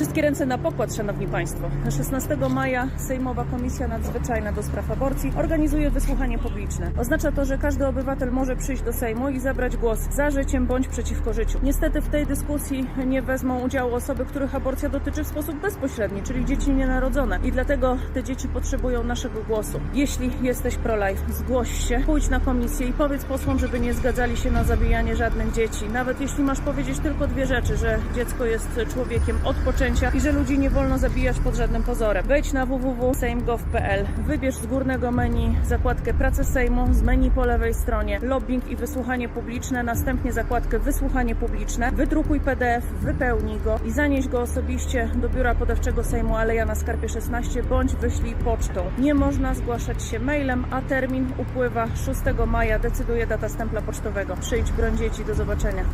Wszystkie ręce na pokład, Szanowni Państwo. 16 maja Sejmowa Komisja Nadzwyczajna do Spraw Aborcji organizuje wysłuchanie publiczne. Oznacza to, że każdy obywatel może przyjść do Sejmu i zabrać głos za życiem bądź przeciwko życiu. Niestety w tej dyskusji nie wezmą udziału osoby, których aborcja dotyczy w sposób bezpośredni, czyli dzieci nienarodzone. I dlatego te dzieci potrzebują naszego głosu. Jeśli jesteś pro-life, zgłoś się, pójdź na komisję i powiedz posłom, żeby nie zgadzali się na zabijanie żadnych dzieci. Nawet jeśli masz powiedzieć tylko dwie rzeczy, że dziecko jest człowiekiem od poczęcia i że ludzi nie wolno zabijać pod żadnym pozorem. Wejdź na www.sejmgov.pl, wybierz z górnego menu zakładkę Prace Sejmu, z menu po lewej stronie lobbying i wysłuchanie publiczne, następnie zakładkę Wysłuchanie publiczne, wydrukuj PDF, wypełnij go i zanieś go osobiście do biura podawczego Sejmu Aleja na Skarpie 16 bądź wyślij pocztą. Nie można zgłaszać się mailem, a termin upływa 6 maja, decyduje data stempla pocztowego. Przyjdź, broń dzieci, do zobaczenia.